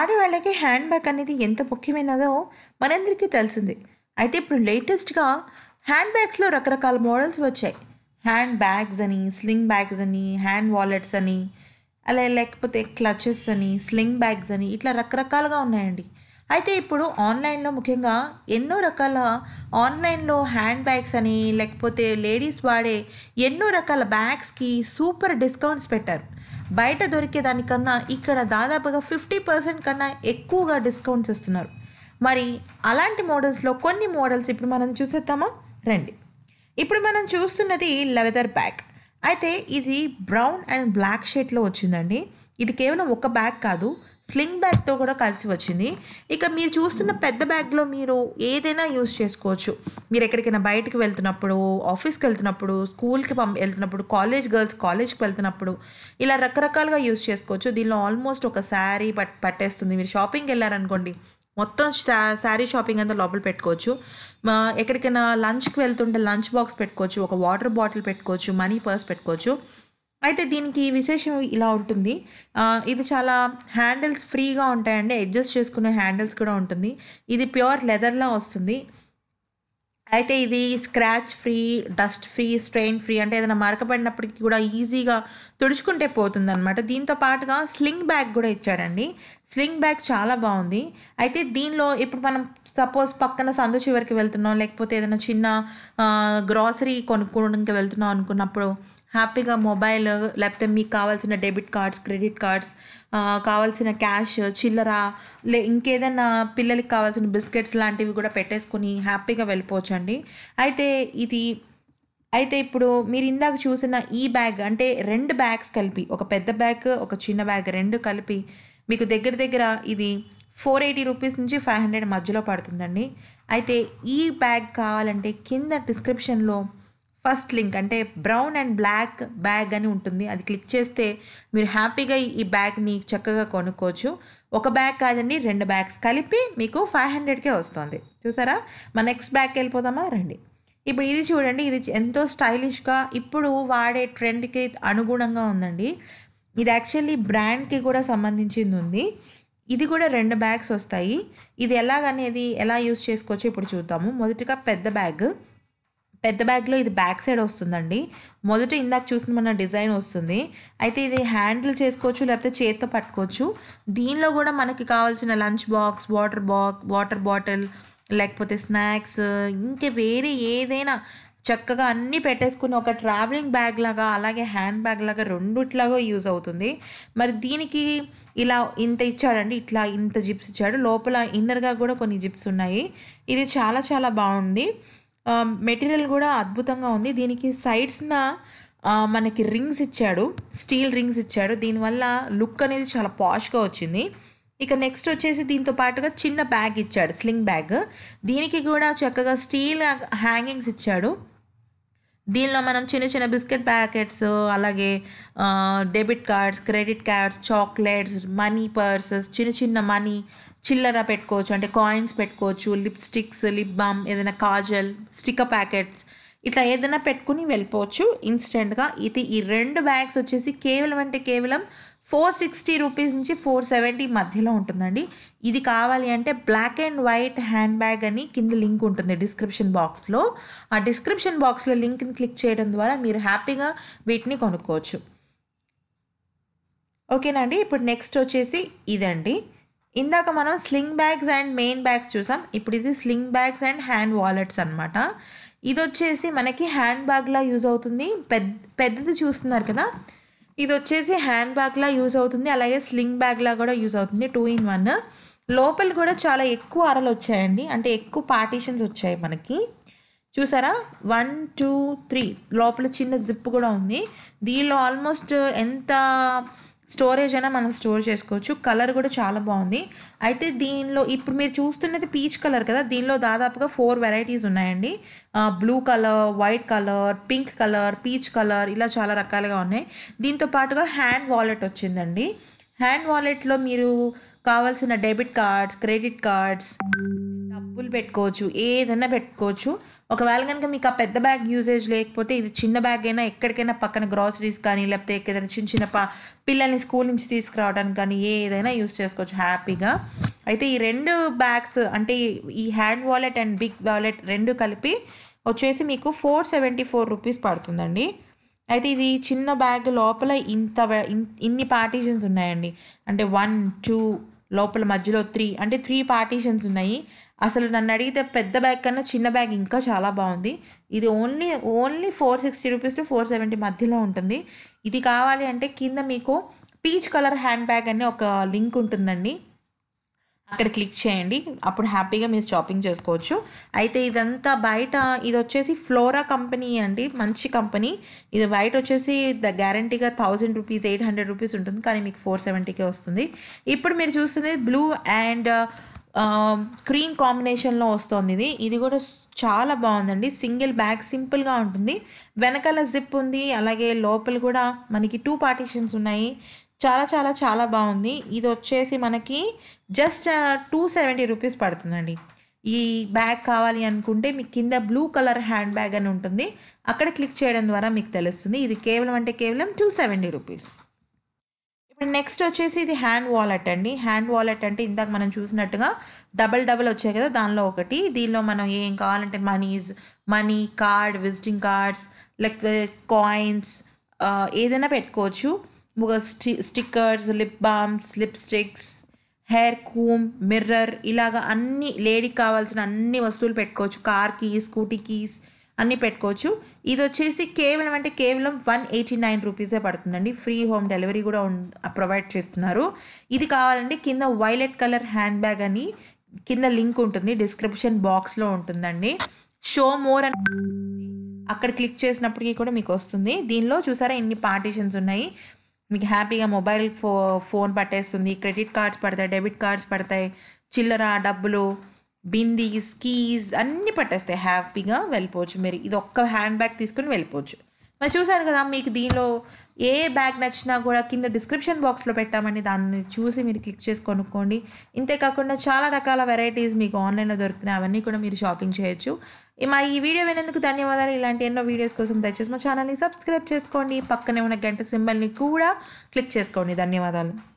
ఆడవాళ్ళకి hand bag అనేది ఎంత ముఖ్యమైనదో మనందరికీ తెలిసింది. అయితే ఇప్పుడు లేటెస్ట్గా హ్యాండ్ బ్యాగ్స్లో రకరకాల మోడల్స్ వచ్చాయి. హ్యాండ్ బ్యాగ్స్ అని స్లింగ్ బ్యాగ్స్ అని హ్యాండ్ వాలెట్స్ అని అలా లేకపోతే క్లచెస్ అని స్లింగ్ బ్యాగ్స్ అని ఇట్లా రకరకాలుగా ఉన్నాయండి. అయితే ఇప్పుడు ఆన్లైన్లో ముఖ్యంగా ఎన్నో రకాల ఆన్లైన్లో హ్యాండ్ బ్యాగ్స్ అని లేకపోతే లేడీస్ వాడే ఎన్నో రకాల బ్యాగ్స్కి సూపర్ డిస్కౌంట్స్ పెట్టారు. బయట దొరికే దానికన్నా ఇక్కడ దాదాపుగా ఫిఫ్టీ పర్సెంట్ కన్నా ఎక్కువగా డిస్కౌంట్స్ ఇస్తున్నారు మరి అలాంటి మోడల్స్లో కొన్ని మోడల్స్ ఇప్పుడు మనం చూసేద్దామా? రండి. ఇప్పుడు మనం చూస్తున్నది లెదర్ బ్యాగ్ అయితే ఇది బ్రౌన్ అండ్ బ్లాక్ షేడ్లో వచ్చిందండి. ఇది కేవలం ఒక బ్యాగ్ కాదు. స్లింగ్ బ్యాగ్తో కూడా కలిసి వచ్చింది. ఇక మీరు చూస్తున్న పెద్ద బ్యాగ్లో మీరు ఏదైనా యూస్ చేసుకోవచ్చు. మీరు ఎక్కడికైనా బయటకు వెళ్తున్నప్పుడు ఆఫీస్కి వెళ్తున్నప్పుడు స్కూల్కి పంప వెళ్తున్నప్పుడు కాలేజ్ గర్ల్స్ కాలేజ్కి వెళ్తున్నప్పుడు ఇలా రకరకాలుగా యూస్ చేసుకోవచ్చు. దీనిలో ఆల్మోస్ట్ ఒక శారీ పట్ పట్టేస్తుంది. మీరు షాపింగ్కి వెళ్ళారనుకోండి మొత్తం శారీ షాపింగ్ అంతా లోపల పెట్టుకోవచ్చు. మా ఎక్కడికైనా లంచ్కి వెళ్తుంటే లంచ్ బాక్స్ పెట్టుకోవచ్చు. ఒక వాటర్ బాటిల్ పెట్టుకోవచ్చు. మనీ పర్స్ పెట్టుకోవచ్చు. అయితే దీనికి విశేషం ఇలా ఉంటుంది. ఇది చాలా హ్యాండిల్స్ ఫ్రీగా ఉంటాయండి. అడ్జస్ట్ చేసుకునే హ్యాండిల్స్ కూడా ఉంటుంది. ఇది ప్యూర్ లెదర్లో వస్తుంది. అయితే ఇది scratch free dust free strain free అంటే ఏదైనా మరకబడినప్పటికీ కూడా ఈజీగా తుడుచుకుంటే పోతుంది అనమాట దీంతో పాటుగా స్లింగ్ బ్యాగ్ కూడా ఇచ్చాడండి స్లింగ్ బ్యాగ్ చాలా బాగుంది. అయితే దీనిలో ఇప్పుడు మనం సపోజ్ పక్కన సందు చివరికి వెళ్తున్నాం లేకపోతే ఏదైనా చిన్న గ్రాసరీ కొనుక్కోవడానికి వెళ్తున్నాం అనుకున్నప్పుడు హ్యాపీగా మొబైల్ లేకపోతే మీకు కావాల్సిన డెబిట్ కార్డ్స్ క్రెడిట్ కార్డ్స్ కావాల్సిన క్యాష్ చిల్లర లే ఇంకేదైనా పిల్లలకి కావాల్సిన బిస్కెట్స్ లాంటివి కూడా పెట్టేసుకొని హ్యాపీగా వెళ్ళిపోవచ్చు అండి అయితే ఇది అయితే ఇప్పుడు మీరు ఇందాక చూసిన ఈ బ్యాగ్ అంటే రెండు బ్యాగ్స్ కలిపి ఒక పెద్ద బ్యాగ్ ఒక చిన్న బ్యాగ్ రెండు కలిపి మీకు దగ్గర దగ్గర ఇది ఫోర్ ఎయిటీ రూపీస్ నుంచి ఫైవ్ హండ్రెడ్ మధ్యలో పడుతుందండి. అయితే ఈ బ్యాగ్ కావాలంటే కింద డిస్క్రిప్షన్లో ఫస్ట్ లింక్ అంటే బ్రౌన్ అండ్ బ్లాక్ బ్యాగ్ అని ఉంటుంది. అది క్లిక్ చేస్తే మీరు హ్యాపీగా ఈ బ్యాగ్ని చక్కగా కొనుక్కోవచ్చు. ఒక బ్యాగ్ కాదండి రెండు బ్యాగ్స్ కలిపి మీకు ఫైవ్ హండ్రెడ్కే వస్తుంది. చూసారా? మా నెక్స్ట్ బ్యాగ్కి వెళ్ళిపోదామా? రండి. ఇప్పుడు ఇది చూడండి ఇది ఎంతో స్టైలిష్గా ఇప్పుడు వాడే ట్రెండ్కి అనుగుణంగా ఉందండి. ఇది యాక్చువల్లీ బ్రాండ్కి కూడా సంబంధించింది ఉంది. ఇది కూడా రెండు బ్యాగ్స్ వస్తాయి. ఇది ఎలాగనేది ఎలా యూస్ చేసుకోవచ్చో ఇప్పుడు చూద్దాము. మొదటిగా పెద్ద బ్యాగ్. పెద్ద బ్యాగ్లో ఇది బ్యాక్ సైడ్ వస్తుందండి. మొదట ఇందాక చూసిన మన డిజైన్ వస్తుంది. అయితే ఇది హ్యాండిల్ చేసుకోవచ్చు లేకపోతే చేత్తో పట్టుకోవచ్చు. దీనిలో కూడా మనకి కావాల్సిన లంచ్ బాక్స్ వాటర్ బాక్ వాటర్ బాటిల్ లేకపోతే స్నాక్స్ ఇంకా వేరే ఏదైనా చక్కగా అన్నీ పెట్టేసుకుని ఒక ట్రావెలింగ్ బ్యాగ్ లాగా అలాగే హ్యాండ్ బ్యాగ్ లాగా రెండుట్లాగా యూజ్ అవుతుంది. మరి దీనికి ఇలా ఇంత ఇచ్చాడండి ఇట్లా ఇంత జిప్స్ ఇచ్చాడు. లోపల ఇన్నర్గా కూడా కొన్ని జిప్స్ ఉన్నాయి. ఇది చాలా చాలా బాగుంది. Um, మెటీరియల్ కూడా అద్భుతంగా ఉంది. దీనికి సైడ్స్న uh, మనకి రింగ్స్ ఇచ్చాడు. స్టీల్ రింగ్స్ ఇచ్చాడు. దీనివల్ల లుక్ అనేది చాలా పాష్గా వచ్చింది. ఇక నెక్స్ట్ వచ్చేసి దీంతో పాటుగా చిన్న బ్యాగ్ ఇచ్చాడు. స్లింగ్ బ్యాగ్ దీనికి కూడా చక్కగా స్టీల్ హ్యాంగింగ్స్ ఇచ్చాడు. దీనిలో మనం చిన్న చిన్న బిస్కెట్ ప్యాకెట్స్ అలాగే debit cards credit cards chocolates money purses చిన్న చిన్న మనీ చిల్లర పెట్టుకోవచ్చు అంటే కాయిన్స్ పెట్టుకోవచ్చు లిప్స్టిక్స్ లిప్ బామ్ ఏదైనా కాజల్ స్టిక్కర్ ప్యాకెట్స్ ఇట్లా ఏదైనా పెట్టుకుని వెళ్ళిపోవచ్చు. ఇన్స్టెంట్గా ఇది ఈ రెండు బ్యాగ్స్ వచ్చేసి కేవలం అంటే కేవలం ఫోర్ సిక్స్టీ రూపీస్ నుంచి ఫోర్ సెవెంటీ మధ్యలో ఉంటుందండి. ఇది కావాలి అంటే black and white hand bag అని కింద లింక్ ఉంటుంది డిస్క్రిప్షన్ బాక్స్లో. ఆ డిస్క్రిప్షన్ బాక్స్లో లింక్ని క్లిక్ చేయడం ద్వారా మీరు హ్యాపీగా వీటిని కొనుక్కోవచ్చు. ఓకేనండి ఇప్పుడు నెక్స్ట్ వచ్చేసి ఇదండి. ఇందాక మనం sling bags and main bags చూసాం. ఇప్పుడు ఇది sling bags and hand wallets అనమాట ఇది వచ్చేసి మనకి హ్యాండ్ బ్యాగ్లా యూజ్ అవుతుంది. పెద్ద పెద్దది చూస్తున్నారు కదా? ఇది వచ్చేసి హ్యాండ్ బ్యాగ్లా యూజ్ అవుతుంది. అలాగే స్లింగ్ బ్యాగ్లా కూడా యూజ్ అవుతుంది. Two in one. లోపల కూడా చాలా ఎక్కువ అరలు వచ్చాయండి. అంటే ఎక్కువ పార్టీషన్స్ వచ్చాయి మనకి. చూసారా? One two three. లోపల చిన్న జిప్ కూడా ఉంది. దీనిలో ఆల్మోస్ట్ ఎంత స్టోరేజ్ అయినా మనం స్టోర్ చేసుకోవచ్చు. కలర్ కూడా చాలా బాగుంది. అయితే దీనిలో ఇప్పుడు మీరు చూస్తున్నది పీచ్ కలర్ కదా. దీనిలో దాదాపుగా ఫోర్ వెరైటీస్ ఉన్నాయండి. Blue colour white colour pink colour peach colour ఇలా చాలా రకాలుగా ఉన్నాయి. దీంతో పాటుగా హ్యాండ్ వాలెట్ వచ్చిందండి. హ్యాండ్ వాలెట్లో మీరు కావాల్సిన డెబిట్ కార్డ్స్ క్రెడిట్ కార్డ్స్ పెట్టుకోవచ్చు ఏదైనా పెట్టుకోవచ్చు. ఒకవేళ కనుక మీకు ఆ పెద్ద బ్యాగ్ యూసేజ్ లేకపోతే ఇది చిన్న బ్యాగ్ అయినా ఎక్కడికైనా పక్కన గ్రాసరీస్ కానీ లేకపోతే ఏదైనా చిన్న చిన్న ప పిల్లల్ని స్కూల్ నుంచి తీసుకురావడానికి కానీ ఏదైనా యూస్ చేసుకోవచ్చు హ్యాపీగా అయితే ఈ రెండు బ్యాగ్స్ అంటే ఈ hand wallet and big wallet రెండు కలిపి వచ్చేసి మీకు ఫోర్ సెవెంటీ ఫోర్ రూపీస్ పడుతుందండి. అయితే ఇది చిన్న బ్యాగ్ లోపల ఇంత ఇన్ని పార్టీషన్స్ ఉన్నాయండి. అంటే వన్ టూ లోపల మధ్యలో త్రీ అంటే త్రీ పార్టీషన్స్ ఉన్నాయి. అసలు నన్ను అడిగితే పెద్ద బ్యాగ్ కన్నా చిన్న బ్యాగ్ ఇంకా చాలా బాగుంది. ఇది only only four sixty rupees to four seventy మధ్యలో ఉంటుంది. ఇది కావాలి అంటే కింద మీకు పీచ్ కలర్ హ్యాండ్ బ్యాగ్ అని ఒక లింక్ ఉంటుందండి. అక్కడ క్లిక్ చేయండి. అప్పుడు హ్యాపీగా మీరు షాపింగ్ చేసుకోవచ్చు. అయితే ఇదంతా బయట ఇది వచ్చేసి ఫ్లోరా కంపెనీ అండి. మంచి కంపెనీ ఇది బయట వచ్చేసి ద గ్యారంటీగా thousand rupees eight hundred rupees ఉంటుంది. కానీ మీకు ఫోర్ సెవెంటీకే వస్తుంది. ఇప్పుడు మీరు చూస్తుంది బ్లూ అండ్ క్రీమ్ కాంబినేషన్లో వస్తుంది ఇది. ఇది కూడా చాలా బాగుందండి. సింగిల్ బ్యాగ్ సింపుల్గా ఉంటుంది. వెనకాల జిప్ ఉంది. అలాగే లోపల కూడా మనకి టూ పార్టీషన్స్ ఉన్నాయి. చాలా చాలా చాలా బాగుంది. ఇది వచ్చేసి మనకి జస్ట్ టూ సెవెంటీ రూపీస్ పడుతుందండి. ఈ బ్యాగ్ కావాలి అనుకుంటే మీకు కింద బ్లూ కలర్ హ్యాండ్ బ్యాగ్ అని ఉంటుంది. అక్కడ క్లిక్ చేయడం ద్వారా మీకు తెలుస్తుంది. ఇది కేవలం అంటే కేవలం టూ సెవెంటీ రూపీస్ నెక్స్ట్ వచ్చేసి ఇది హ్యాండ్ వాలెట్ అండి. హ్యాండ్ వాలెట్ అంటే ఇందాక మనం చూసినట్టుగా డబల్ డబల్ వచ్చాయి కదా దానిలో ఒకటి. దీనిలో మనం ఏం కావాలంటే monies money card visiting cards like coins ఏదైనా పెట్టుకోవచ్చు. ఒక స్టి stickers lip balms lipsticks hair comb mirror ఇలాగ అన్ని లేడీకి కావాల్సిన అన్ని వస్తువులు పెట్టుకోవచ్చు. కార్ కీస్ స్కూటీ కీస్ అన్నీ పెట్టుకోవచ్చు. ఇది వచ్చేసి కేవలం అంటే కేవలం వన్ ఎయిటీ నైన్ రూపీసే పడుతుందండి. ఫ్రీ హోమ్ డెలివరీ కూడా ప్రొవైడ్ చేస్తున్నారు. ఇది కావాలంటే కింద వైలెట్ కలర్ హ్యాండ్ బ్యాగ్ అని కింద లింక్ ఉంటుంది. డిస్క్రిప్షన్ బాక్స్లో ఉంటుందండి. షో మోర్ అని అక్కడ క్లిక్ చేసినప్పటికీ కూడా మీకు వస్తుంది. దీనిలో చూసారా ఎన్ని పార్టీషన్స్ ఉన్నాయి. మీకు హ్యాపీగా మొబైల్ ఫో ఫోన్ పట్టేస్తుంది. క్రెడిట్ కార్డ్స్ పడతాయి డెబిట్ కార్డ్స్ పడతాయి. చిల్లర డబ్బులు బిందీస్ కీస్ అన్నీ పట్టేస్తాయి. హ్యాపీగా వెళ్ళిపోవచ్చు. మీరు ఇది ఒక్క హ్యాండ్ బ్యాగ్ తీసుకుని వెళ్ళిపోవచ్చు. మరి చూశాను కదా మీకు దీనిలో ఏ బ్యాగ్ నచ్చినా కూడా కింద డిస్క్రిప్షన్ బాక్స్లో పెట్టామని దాన్ని చూసి మీరు క్లిక్ చేసి కొనుక్కోండి. ఇంతే కాకుండా చాలా రకాల వెరైటీస్ మీకు ఆన్లైన్లో దొరుకుతున్నాయి అవన్నీ కూడా మీరు షాపింగ్ చేయొచ్చు. మా ఈ వీడియో వినేందుకు ధన్యవాదాలు. ఇలాంటి ఎన్నో వీడియోస్ కోసం దయచేసి మా ఛానల్ని సబ్స్క్రైబ్ చేసుకోండి. పక్కనే ఉన్న గంట సింబల్ని కూడా క్లిక్ చేసుకోండి. ధన్యవాదాలు.